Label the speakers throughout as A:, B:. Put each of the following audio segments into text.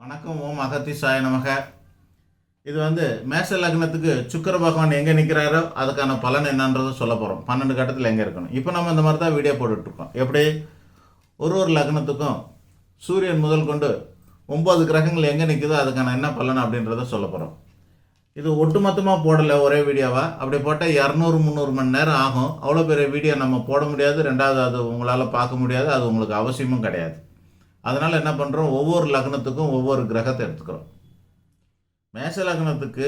A: வணக்கம் ஓம் அகத்திசாய நமக. இது வந்து மேச லக்னத்துக்கு சுக்கர பகவான் எங்கே நிற்கிறாரோ அதுக்கான பலன் என்னன்றதை சொல்ல போகிறோம் பன்னெண்டு கட்டத்தில் எங்கே இருக்கணும். இப்போ நம்ம இந்த மாதிரி தான் வீடியோ போட்டுட்ருக்கோம் எப்படி? ஒரு ஒரு லக்னத்துக்கும் சூரியன் முதல் கொண்டு ஒம்பது கிரகங்கள் எங்கே நிற்குதோ அதுக்கான என்ன பலன் அப்படின்றத சொல்ல போகிறோம் இது ஒட்டுமொத்தமாக போடலை ஒரே வீடியோவா? அப்படி போட்டால் இரநூறு முந்நூறு மணி நேரம் ஆகும். அவ்வளோ பெரிய வீடியோ நம்ம போட முடியாது. ரெண்டாவது அது உங்களால் பார்க்க முடியாது. அது உங்களுக்கு அவசியமும் கிடையாது. அதனால் என்ன பண்ணுறோம் ஒவ்வொரு லக்னத்துக்கும் ஒவ்வொரு கிரகத்தை எடுத்துக்கிறோம். மேச லக்னத்துக்கு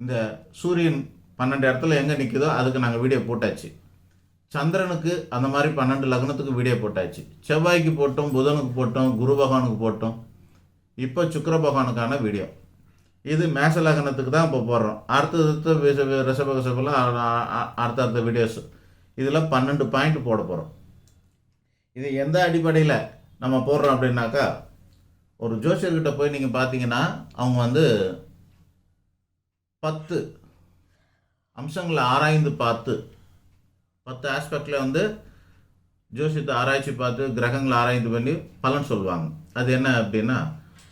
A: இந்த சூரியன் பன்னெண்டு இடத்துல எங்கே நிற்குதோ அதுக்கு நாங்கள் வீடியோ போட்டாச்சு. சந்திரனுக்கு அந்த மாதிரி பன்னெண்டு லக்னத்துக்கு வீடியோ போட்டாச்சு. செவ்வாய்க்கு போட்டோம் புதனுக்கு போட்டோம் குரு பகவானுக்கு போட்டோம். இப்போ சுக்கர பகவானுக்கான வீடியோ. இது மேச லக்னத்துக்கு தான் இப்போ போடுறோம். அடுத்தடுத்த ரிஷப ரிஷப ரிஷபெல்லாம் அடுத்த அடுத்த வீடியோஸ் இதில் பன்னெண்டு பாயிண்ட் போட போகிறோம் இது எந்த அடிப்படையில்? நம்ம போடுறோம் அப்படின்னாக்கா ஒரு ஜோசியர்கிட்ட போய் நீங்கள் பார்த்தீங்கன்னா அவங்க வந்து பத்து அம்சங்களை ஆராய்ந்து பார்த்து பத்து ஆஸ்பெக்டில் வந்து ஜோசியத்தை ஆராய்ச்சி பார்த்து கிரகங்களை ஆராய்ந்து பண்ணி பலன் சொல்லுவாங்க. அது என்ன அப்படின்னா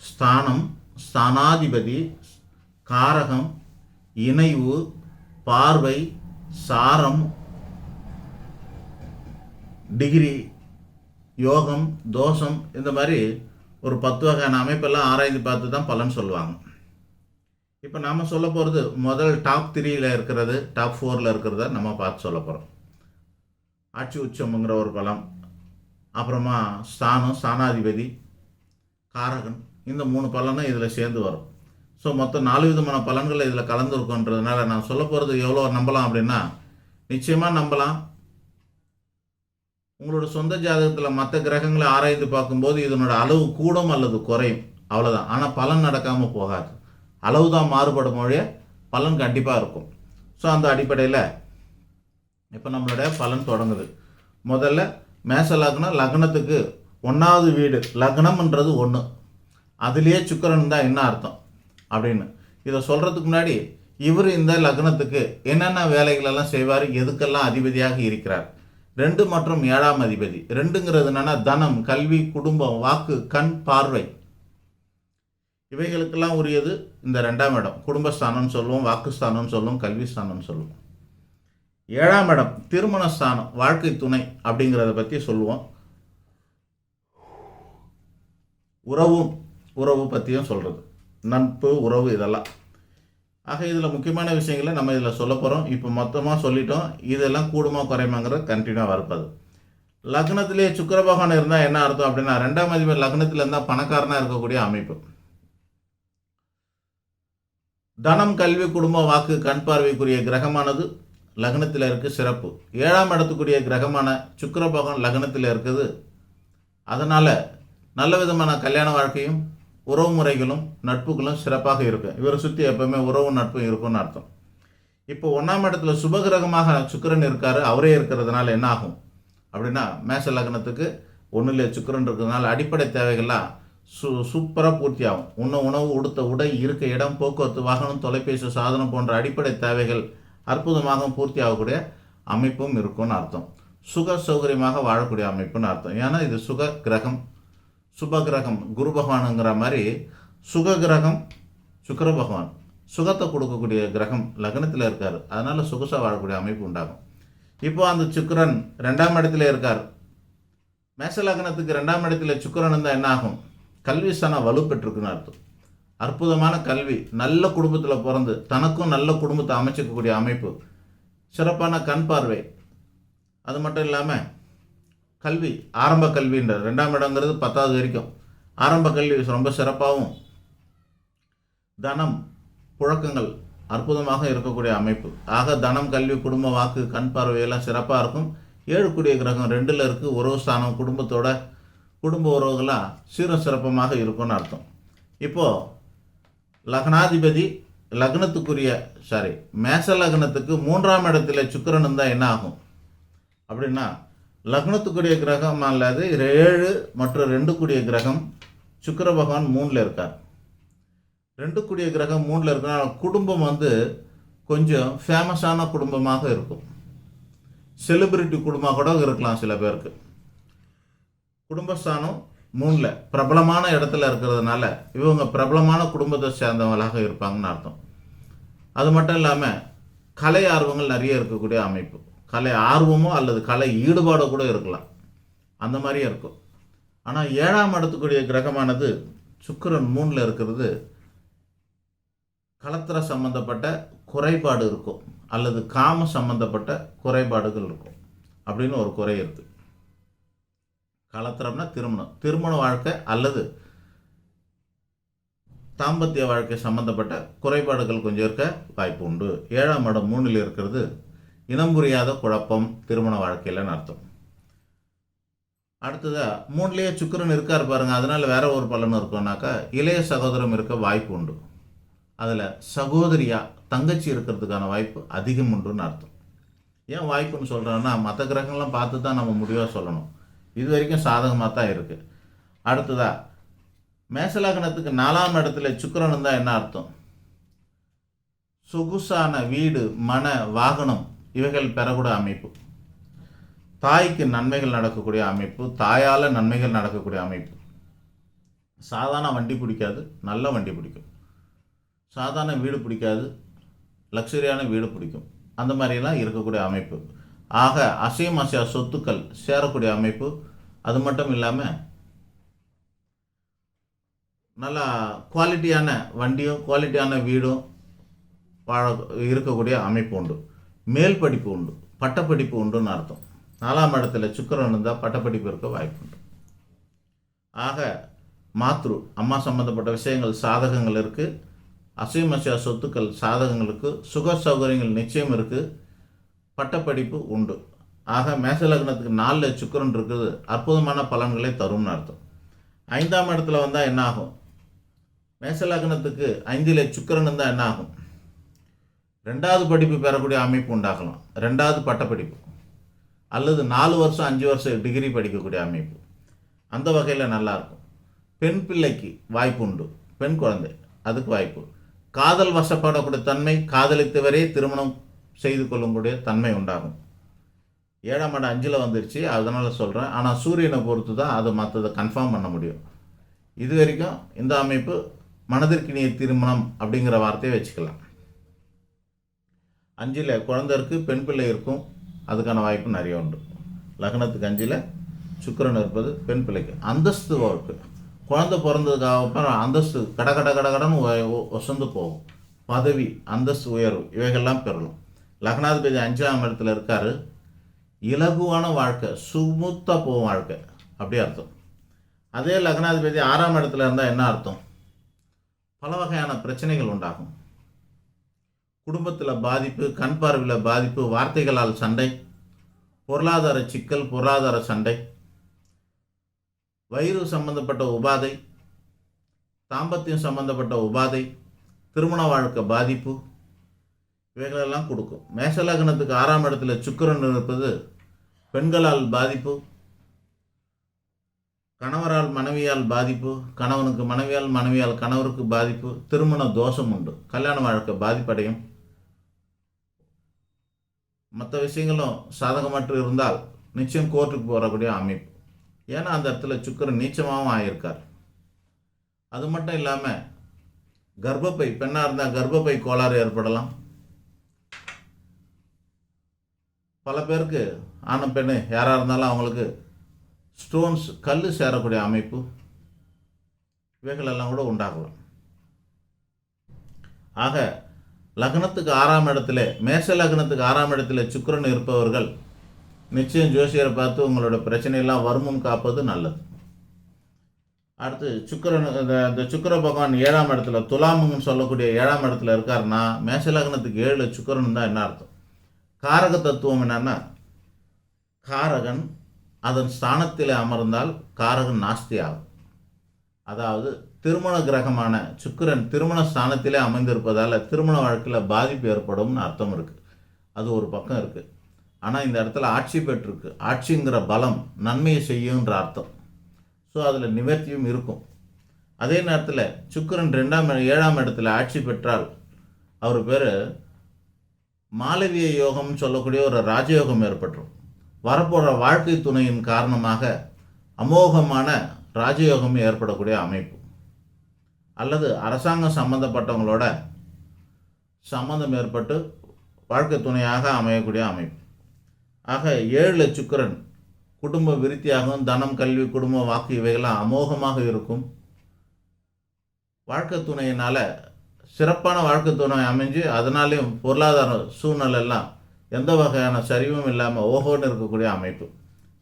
A: ஸ்தானம் ஸ்தானாதிபதி காரகம் இணைவு பார்வை சாரம் டிகிரி யோகம் தோஷம் இந்த மாதிரி ஒரு பத்து வகையான அமைப்பெல்லாம் ஆராய்ந்து பார்த்து தான் பலன் சொல்லுவாங்க. இப்போ நாம் சொல்ல போகிறது முதல் டாப் த்ரீயில் இருக்கிறது டாப் ஃபோரில் இருக்கிறத நம்ம பார்த்து சொல்ல போகிறோம் ஆட்சி உச்சம்ங்கிற ஒரு பலம் அப்புறமா ஸ்தானம் ஸ்தானாதிபதி காரகன் இந்த மூணு பலனும் இதில் சேர்ந்து வரும். ஸோ மொத்தம் நாலு விதமான பலன்கள் இதில் கலந்துருக்குன்றதுனால நான் சொல்ல போகிறது எவ்வளோ நம்பலாம் அப்படின்னா நிச்சயமாக நம்பலாம். உங்களோட சொந்த ஜாதகத்தில் மற்ற கிரகங்களை ஆராய்ந்து பார்க்கும்போது இதனோட அளவு கூடும் அல்லது குறையும். அவ்வளோதான் ஆனால் பலன் நடக்காமல் போகாது. அளவு தான் மாறுபடும் மொழிய பலன் கண்டிப்பாக இருக்கும். ஸோ அந்த அடிப்படையில் இப்போ நம்மளுடைய பலன் தொடங்குது. முதல்ல மேச லக்னம் லக்னத்துக்கு ஒன்றாவது வீடு. லக்னம்ன்றது ஒன்று அதுலேயே சுக்கரன் தான் என்ன அர்த்தம்? அப்படின்னு. இதை சொல்கிறதுக்கு முன்னாடி இவர் இந்த லக்னத்துக்கு என்னென்ன வேலைகளெல்லாம் செய்வார்? எதுக்கெல்லாம் அதிபதியாக இருக்கிறார்? ரெண்டு மற்றும் ஏழாம் அதிபதி. ரெண்டுங்கிறது என்னன்னா தனம் கல்வி குடும்பம் வாக்கு கண் பார்வை. இவைகளுக்கெல்லாம் உரியது இந்த ரெண்டாம் இடம். குடும்பஸ்தானம்னு சொல்லுவோம் வாக்குஸ்தானம்னு சொல்லுவோம் கல்விஸ்தானம்னு சொல்லுவோம். ஏழாம் இடம் திருமண ஸ்தானம் வாழ்க்கை துணை அப்படிங்கிறத பற்றி சொல்லுவோம். உறவும் உறவு பற்றியும் சொல்கிறது நட்பு உறவு இதெல்லாம். ஆக இதில் முக்கியமான விஷயங்களை நம்ம இதில் சொல்ல போகிறோம் இப்போ மொத்தமாக சொல்லிட்டோம். இதெல்லாம் கூடுமா குறையுமாங்கிறது கண்டினியூவாக இருப்பது லக்னத்திலே சுக்கர பகவான் இருந்தால் என்ன அர்த்தம் அப்படின்னா ரெண்டாம் அதிபர் லக்னத்தில் இருந்தால் பணக்காரனாக இருக்கக்கூடிய அமைப்பு. தனம் கல்வி குடும்ப வாக்கு கண் பார்வைக்குரிய கிரகமானது லக்னத்தில் இருக்குது சிறப்பு. ஏழாம் இடத்துக்குரிய கிரகமான சுக்கர பகவான் லக்னத்தில் இருக்குது. அதனால் நல்ல விதமான கல்யாண வாழ்க்கையும் உறவு முறைகளும் நட்புகளும் சிறப்பாக இருக்கும். இவரை சுற்றி எப்பவுமே உறவு நட்பும் இருக்கும்னு அர்த்தம். இப்போ ஒன்றாம் இடத்துல சுபகிரகமாக சுக்கிரன் இருக்கார் அவரே இருக்கிறதுனால என்ன ஆகும்? அப்படின்னா மேச லக்னத்துக்கு ஒன்றுலே சுக்கிரன் இருக்கிறதுனால அடிப்படை தேவைகள்லாம் சு சூப்பராக பூர்த்தி ஆகும். உண்ண உணவு உடுத்த உடை இருக்க இடம் போக்குவரத்து வாகனம் தொலைபேசி சாதனம் போன்ற அடிப்படை தேவைகள் அற்புதமாக பூர்த்தி ஆகக்கூடிய அமைப்பும் இருக்கும்னு அர்த்தம். சுக சௌகரியமாக வாழக்கூடிய அமைப்புன்னு அர்த்தம். ஏன்னா இது சுக கிரகம். சுப கிரகம் குரு பகவானுங்கிற மாதிரி சுக கிரகம் சுக்கர பகவான். சுகத்தை கொடுக்கக்கூடிய கிரகம் லக்னத்தில் இருக்கார். அதனால் சுகசாக வாழக்கூடிய அமைப்பு உண்டாகும். இப்போ அந்த சுக்கிரன் ரெண்டாம் இடத்துல இருக்கார். மேச லக்னத்துக்கு ரெண்டாம் இடத்துல சுக்கிரன் இருந்தால் என்ன ஆகும்? கல்வி சனம் வலுப்பெற்றிருக்குன்னு அர்த்தம். அற்புதமான கல்வி நல்ல குடும்பத்தில் பிறந்து தனக்கும் நல்ல குடும்பத்தை அமைச்சிக்கக்கூடிய அமைப்பு. சிறப்பான கண் பார்வை. அது மட்டும் இல்லாமல் கல்வி ஆரம்ப கல்வின்ற ரெண்டாம் இடங்கிறது பத்தாவது வரைக்கும். ஆரம்ப கல்வி ரொம்ப சிறப்பாகவும் தனம் புழக்கங்கள் அற்புதமாக இருக்கக்கூடிய அமைப்பு. ஆக தனம் கல்வி குடும்ப வாக்கு கண் பார்வையெல்லாம் சிறப்பாக இருக்கும். ஏழு கூடிய கிரகம் ரெண்டில் இருக்குது உறவு ஸ்தானம் குடும்பத்தோட குடும்ப உறவுகளாக சீரும் சிறப்பமாக இருக்கும்னு அர்த்தம். இப்போது லக்னாதிபதி லக்னத்துக்குரிய சாரி மேச லக்னத்துக்கு மூன்றாம் இடத்துல சுக்கரன் இருந்தால் என்ன ஆகும்? அப்படின்னா லக்னத்துக்குரிய கிரகம் அல்லது ஏழு மற்றும் ரெண்டு கூடிய கிரகம் சுக்கர பகவான் மூணில் இருக்கார். ரெண்டு கூடிய கிரகம் மூணில் இருக்கனால குடும்பம் வந்து கொஞ்சம் ஃபேமஸான குடும்பமாக இருக்கும். செலிபிரிட்டி குடும்பமாக கூட இருக்கலாம் சில பேருக்கு. குடும்பஸ்தானம் மூணில் பிரபலமான இடத்துல இருக்கிறதுனால இவங்க பிரபலமான குடும்பத்தை சேர்ந்தவங்களாக இருப்பாங்கன்னு அர்த்தம். அது மட்டும் இல்லாமல் கலை ஆர்வங்கள் நிறைய இருக்கக்கூடிய அமைப்பு. கலை ஆர்வமோ அல்லது கலை ஈடுபாடோ கூட இருக்கலாம். அந்த மாதிரியும் இருக்கும். ஆனால் ஏழாம் இடத்துக்குரிய கிரகமானது சுக்கிரன் மூணில் இருக்கிறது. களத்திர சம்பந்தப்பட்ட குறைபாடு இருக்கும். அல்லது காம சம்பந்தப்பட்ட குறைபாடுகள் இருக்கும். அப்படின்னு ஒரு குறை இருக்குது களத்திரம்னா திருமணம். திருமண வாழ்க்கை அல்லது தாம்பத்திய வாழ்க்கை சம்பந்தப்பட்ட குறைபாடுகள் கொஞ்சம் இருக்க வாய்ப்பு உண்டு. ஏழாம் இடம் மூணில் இருக்கிறது இனம் புரியாத குழப்பம் திருமண வாழ்க்கையிலன்னு அர்த்தம் அடுத்ததாக மூணுலேயே சுக்கிரன் இருக்கார் பாருங்க அதனால் வேற ஒரு பலன் இருக்கும்னாக்கா இளைய சகோதரம் இருக்க வாய்ப்பு உண்டு. அதில் சகோதரியாக தங்கச்சி இருக்கிறதுக்கான வாய்ப்பு அதிகம் உண்டுன்னு அர்த்தம். ஏன் வாய்ப்புன்னு சொல்கிறேன்னா மற்ற கிரகங்கள்லாம் பார்த்து தான் நம்ம முடிவாக சொல்லணும். இது வரைக்கும் சாதகமாக தான் இருக்குது அடுத்ததாக மேசலகனத்துக்கு நாலாம் இடத்துல சுக்கிரன் இருந்தால் என்ன அர்த்தம்? சொகுசான வீடு மன வாகனம் இவைகள் பெறக்கூடிய அமைப்பு. தாய்க்கு நன்மைகள் நடக்கக்கூடிய அமைப்பு தாயால் நன்மைகள் நடக்கக்கூடிய அமைப்பு. சாதாரண வண்டி பிடிக்காது நல்ல வண்டி பிடிக்கும். சாதாரண வீடு பிடிக்காது லக்ஸரியான வீடு பிடிக்கும். அந்த மாதிரிலாம் இருக்கக்கூடிய அமைப்பு. ஆக அசையும் அசையா சொத்துக்கள் சேரக்கூடிய அமைப்பு. அது மட்டும் இல்லாமல் நல்லா குவாலிட்டியான வண்டியும் குவாலிட்டியான வீடும் வாழ இருக்கக்கூடிய அமைப்பு உண்டு. மேல் படிப்பு உண்டு பட்டப்படிப்பு உண்டுன்னு அர்த்தம். நாலாம் இடத்துல சுக்கிரன் இருந்தால் பட்டப்படிப்பு இருக்க வாய்ப்பு உண்டு. ஆக மாத்ரு அம்மா சம்மந்தப்பட்ட விஷயங்கள் சாதகங்கள் இருக்குது அசைமசியா சொத்துக்கள் சாதகங்களுக்கு சுக சௌகரியங்கள் நிச்சயம் இருக்குது பட்டப்படிப்பு உண்டு. ஆக மேசலக்னத்துக்கு நாலில் சுக்கரன் இருக்குது அற்புதமான பலன்களை தரும்னு அர்த்தம். ஐந்தாம் இடத்துல வந்தால் என்ன ஆகும் மேசலக்னத்துக்கு ஐந்தில் சுக்கரன் இருந்தால் என்ன ஆகும் ரெண்டாவது படிப்பு பெறக்கூடிய அமைப்பு உண்டாகலாம். ரெண்டாவது பட்டப்படிப்பு. அல்லது நாலு வருஷம் அஞ்சு வருஷம் டிகிரி படிக்கக்கூடிய அமைப்பு. அந்த வகையில் நல்லாயிருக்கும் பெண் பிள்ளைக்கு வாய்ப்பு உண்டு. பெண் குழந்தை அதுக்கு வாய்ப்பு. காதல் வசப்படக்கூடிய தன்மை காதலித்தவரே திருமணம் செய்து கொள்ளக்கூடிய தன்மை உண்டாகும். ஏழாம் ஆண்டு அஞ்சில் வந்துருச்சு. அதனால் சொல்கிறேன் ஆனால் சூரியனை பொறுத்து தான் அதை மற்றதை கன்ஃபார்ம் பண்ண முடியும். இது வரைக்கும் இந்த அமைப்பு மனதிற்கினிய திருமணம் அப்படிங்கிற வார்த்தையை வச்சுக்கலாம். அஞ்சில் குழந்தை இருக்குது பெண் பிள்ளை இருக்கும். அதுக்கான வாய்ப்பு நிறைய உண்டு. லக்னத்துக்கு அஞ்சில் சுக்கிரன் இருப்பது பெண் பிள்ளைக்கு. அந்தஸ்து வாய்ப்பு குழந்தை பிறந்ததுக்கு அப்புறம் அந்தஸ்து கட கட கட கடன்னு ஒசந்து போகும். பதவி அந்தஸ்து உயர்வு இவைகள்லாம் பெறலாம். லக்னாதிபதி அஞ்சாம் இடத்துல இருக்கார். இலகுவான வாழ்க்கை சுமுத்தாக போகும் வாழ்க்கை. அப்படி அர்த்தம். அதே லக்னாதிபதி ஆறாம் இடத்துல இருந்தால் என்ன அர்த்தம்? பல வகையான பிரச்சனைகள் உண்டாகும். குடும்பத்தில் பாதிப்பு கண் பார்வையில் பாதிப்பு வார்த்தைகளால் சண்டை பொருளாதார சிக்கல் பொருளாதார சண்டை வயிறு சம்பந்தப்பட்ட உபாதை தாம்பத்தியம் சம்பந்தப்பட்ட உபாதை திருமண வாழ்க்கை பாதிப்பு இவைகளெல்லாம் கொடுக்கும். மேசலக்னத்துக்கு ஆறாம் இடத்துல சுக்கரன் இருப்பது பெண்களால் பாதிப்பு கணவரால் மனைவியால் பாதிப்பு கணவனுக்கு மனைவியால் மனைவியால் கணவருக்கு பாதிப்பு திருமண தோஷம் உண்டு. கல்யாண வாழ்க்கை பாதிப்படையும். மற்ற விஷயங்களும் சாதகமற்று இருந்தால் நிச்சயம் கோர்ட்டுக்கு போகக்கூடிய அமைப்பு. ஏன்னா அந்த இடத்துல சுக்கிரன் நீச்சமாகவும் ஆகியிருக்கார் அது மட்டும் இல்லாமல் கர்ப்பப்பை பெண்ணாக இருந்தால் கர்ப்பப்பை கோளாறு ஏற்படலாம். பல பேருக்கு ஆணும் பெண்ணு யாராக இருந்தாலும் அவங்களுக்கு ஸ்டோன்ஸ் கல் சேரக்கூடிய அமைப்பு. இவைகளெல்லாம் கூட உண்டாகலாம். ஆக லக்னத்துக்கு ஆறாம் இடத்துல மேச லக்னத்துக்கு ஆறாம் இடத்துல சுக்கிரன் இருப்பவர்கள் நிச்சயம் ஜோசியரை பார்த்து உங்களோட பிரச்சனையெல்லாம் வருமுன் காப்பது நல்லது. அடுத்து சுக்கிரன் இந்த சுக்கர பகவான் ஏழாம் இடத்துல துலாமுன்னு சொல்லக்கூடிய ஏழாம் இடத்துல இருக்காருன்னா மேச லக்னத்துக்கு ஏழு சுக்கரன் தான் என்ன அர்த்தம்? காரக தத்துவம் என்னன்னா காரகன் அதன் ஸ்தானத்தில் அமர்ந்தால் காரகன் நாஸ்தி ஆகும் அதாவது திருமண கிரகமான சுக்கிரன் திருமண ஸ்தானத்திலே அமைந்திருப்பதால் திருமண வாழ்க்கையில் பாதிப்பு ஏற்படும்னு அர்த்தம் இருக்குது அது ஒரு பக்கம் இருக்குது ஆனால் இந்த இடத்துல ஆட்சி பெற்றிருக்கு. ஆட்சிங்கிற பலம் நன்மையை செய்யுன்ற அர்த்தம். ஸோ அதில் நிவர்த்தியும் இருக்கும். அதே நேரத்தில் சுக்கிரன் ரெண்டாம் ஏழாம் இடத்துல ஆட்சி பெற்றால் அவர் பேர் மாலவிய யோகம்னு சொல்லக்கூடிய ஒரு ராஜயோகம் ஏற்பட்டுரும். வரப்போகிற வாழ்க்கை துணையின் காரணமாக அமோகமான ராஜயோகம் ஏற்படக்கூடிய அமைப்பு. அல்லது அரசாங்கம் சம்மந்தப்பட்டவங்களோட சம்மந்தம் ஏற்பட்டு வாழ்க்கை துணையாக அமையக்கூடிய அமைப்பு. ஆக ஏழு சுக்கரன் குடும்ப விருத்தியாகவும் தனம் கல்வி குடும்ப வாக்கு இவைகளாம் அமோகமாக இருக்கும். வாழ்க்கை துணையினால் சிறப்பான வாழ்க்கை துணை அமைஞ்சு அதனாலேயும் பொருளாதார சூழ்நிலையெல்லாம் எந்த வகையான சரிவும் இல்லாமல் ஓஹோன்னு இருக்கக்கூடிய அமைப்பு.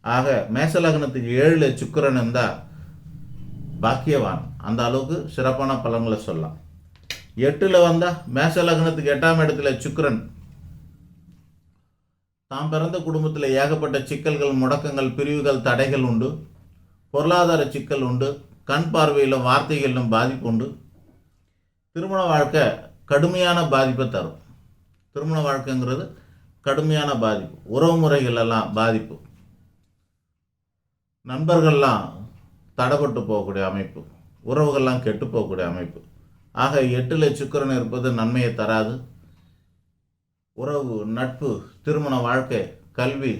A: ஆக மேசலக்னத்துக்கு ஏழு சுக்கரன் இருந்தால் பாக்கியவான். அந்த அளவுக்கு சிறப்பான பலன்களை சொல்லலாம். எட்டில் வந்தால் மேச லக்னத்துக்கு எட்டாம் இடத்துல சுக்கரன். தாம் பிறந்த குடும்பத்தில் ஏகப்பட்ட சிக்கல்கள் முடக்கங்கள் பிரிவுகள் தடைகள் உண்டு. பொருளாதார சிக்கல் உண்டு. கண் பார்வையிலும் வார்த்தைகளிலும் பாதிப்பு உண்டு. திருமண வாழ்க்கை கடுமையான பாதிப்பை தரும். திருமண வாழ்க்கைங்கிறது கடுமையான பாதிப்பு. உறவு முறைகளெல்லாம் பாதிப்பு. நண்பர்கள்லாம் தடைப்பட்டு போகக்கூடிய அமைப்பு உறவுகள்லாம் கெட்டு போகக்கூடிய அமைப்பு. ஆக எட்டில் சுக்கிரன் இருப்பது நன்மையை தராது. உறவு நட்பு திருமண வாழ்க்கை கல்வி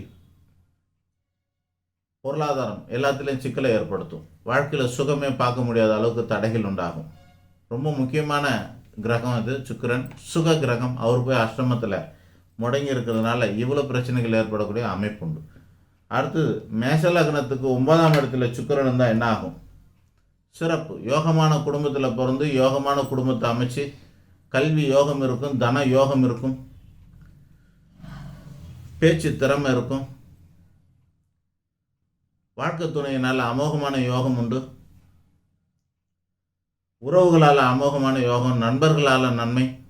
A: பொருளாதாரம் எல்லாத்துலேயும் சிக்கலை ஏற்படுத்தும். வாழ்க்கையில் சுகமே பார்க்க முடியாத அளவுக்கு தடைகள் உண்டாகும். ரொம்ப முக்கியமான கிரகம் இது சுக்கிரன். சுக கிரகம். அவர் போய் அஷ்டமத்தில் முடங்கி இருக்கிறதுனால இவ்வளோ பிரச்சனைகள் ஏற்படக்கூடிய அமைப்பு உண்டு. அடுத்தது மேஷ லக்னத்துக்கு ஒன்பதாம் இடத்துல சுக்கரன் இருந்தால் என்ன ஆகும் சிறப்பு. யோகமான குடும்பத்தில் பிறந்து யோகமான குடும்பத்தை அமைச்சு கல்வி யோகம் இருக்கும் தன யோகம் இருக்கும் பேச்சு திறமை இருக்கும். வாழ்க்கை துணையினால் அமோகமான யோகம் உண்டு. உறவுகளால் அமோகமான யோகம் நண்பர்களால் நன்மை.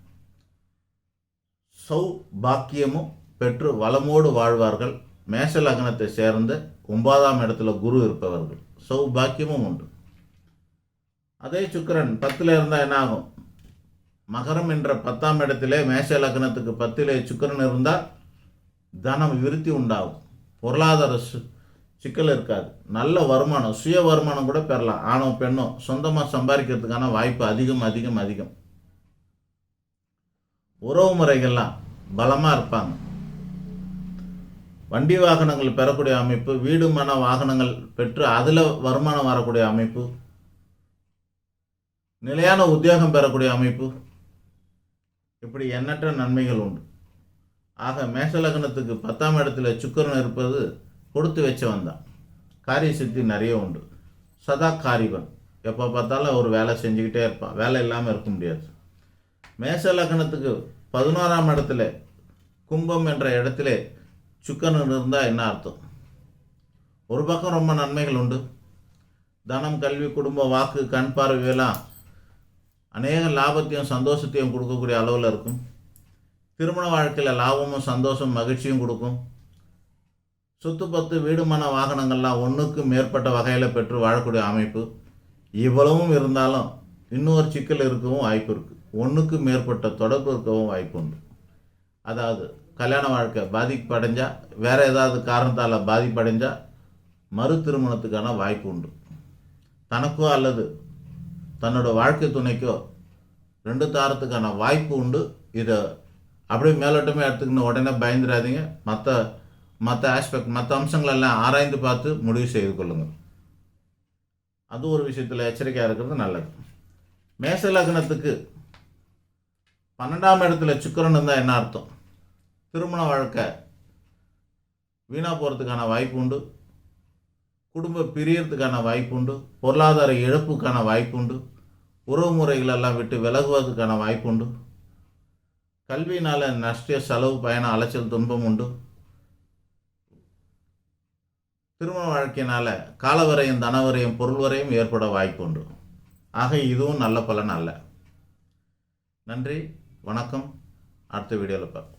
A: சௌ பாக்கியமும் பெற்று வளமோடு வாழ்வார்கள். மேஷ லக்னத்தை சேர்ந்த ஒன்பதாம் இடத்துல குரு இருப்பவர்கள். சௌபாக்கியமும் உண்டு. அதே சுக்கிரன் பத்தில் இருந்தால் என்ன ஆகும் மகரம் என்ற பத்தாம் இடத்திலே மேஷ லக்னத்துக்கு பத்திலே சுக்கிரன் இருந்தால் தனம் விருத்தி உண்டாகும். பொருளாதார சு சிக்கல் இருக்காது. நல்ல வருமானம் சுய வருமானம் கூட பெறலாம். ஆணோ பெண்ணோ சொந்தமாக சம்பாதிக்கிறதுக்கான வாய்ப்பு அதிகம் அதிகம் அதிகம். உறவு முறைகள்லாம் பலமாக இருப்பாங்க. வண்டி வாகனங்கள் பெறக்கூடிய அமைப்பு வீடு மன வாகனங்கள் பெற்று அதில் வருமானம் வரக்கூடிய அமைப்பு நிலையான உத்தியோகம் பெறக்கூடிய அமைப்பு இப்படி எண்ணற்ற நன்மைகள் உண்டு. ஆக மேஷலக்னத்துக்கு பத்தாம் இடத்துல சுக்கிரன் இருப்பது கொடுத்து வச்சவன் தான். காரிய சித்தி நிறைய உண்டு. சதா காரிபன். எப்போ பார்த்தாலும் ஒரு வேலை செஞ்சுக்கிட்டே இருப்பான். வேலை இல்லாமல் இருக்க முடியாது. மேஷ லக்னத்துக்கு பதினோராம் இடத்துல கும்பம் என்ற இடத்துல சுக்கரன் இருந்தால் என்ன அர்த்தம்? ஒரு பக்கம் ரொம்ப நன்மைகள் உண்டு. தனம் கல்வி குடும்ப வாக்கு கண் பார்வையெல்லாம் அநேக லாபத்தையும் சந்தோஷத்தையும் கொடுக்கக்கூடிய அளவில் இருக்கும். திருமண வாழ்க்கையில் லாபமும் சந்தோஷம் மகிழ்ச்சியும் கொடுக்கும். சொத்து பத்து வீடுமான வாகனங்கள்லாம் ஒன்றுக்கு மேற்பட்ட வகையில் பெற்று வாழக்கூடிய அமைப்பு. இவ்வளவும் இருந்தாலும் இன்னொரு சிக்கல் இருக்கவும் வாய்ப்பு இருக்குது ஒன்றுக்கு மேற்பட்ட தொடர்பு இருக்கவும் வாய்ப்பு உண்டு. அதாவது கல்யாண வாழ்க்கை பாதிப்படைஞ்சால் வேறு ஏதாவது காரணத்தால் பாதிப்படைஞ்சால் மறு திருமணத்துக்கான வாய்ப்பு உண்டு. தனக்கோ அல்லது தன்னோட வாழ்க்கை துணைக்கோ ரெண்டு தாரத்துக்கான வாய்ப்பு உண்டு. இதை அப்படியே மேலோட்டமே எடுத்துக்கணும் உடனே பயந்துடாதீங்க. மற்ற மற்ற ஆஸ்பெக்ட் மற்ற அம்சங்களெல்லாம் ஆராய்ந்து பார்த்து முடிவு செய்து கொள்ளுங்கள். அது ஒரு விஷயத்தில் எச்சரிக்கையாக இருக்கிறது நல்லது. மேச லக்னத்துக்கு பன்னெண்டாம் இடத்துல சுக்கரன் இருந்தால் என்ன அர்த்தம்? திருமண வாழ்க்கை வீணாக போகிறதுக்கான வாய்ப்பு உண்டு குடும்ப பிரியறதுக்கான வாய்ப்பு உண்டு பொருளாதார இழப்புக்கான வாய்ப்பு உண்டு உறவு முறைகளெல்லாம் விட்டு விலகுவதற்கான வாய்ப்பு உண்டு கல்வியினால் நஷ்ட செலவு பயண அலைச்சல் துன்பம் உண்டு. திருமண வாழ்க்கையினால் காலவரையும் தனவரையும் பொருள் வரையும் ஏற்பட வாய்ப்பு உண்டு ஆக இதுவும் நல்ல பலன் அல்ல. நன்றி வணக்கம். அடுத்த வீடியோவில் பார்ப்போம்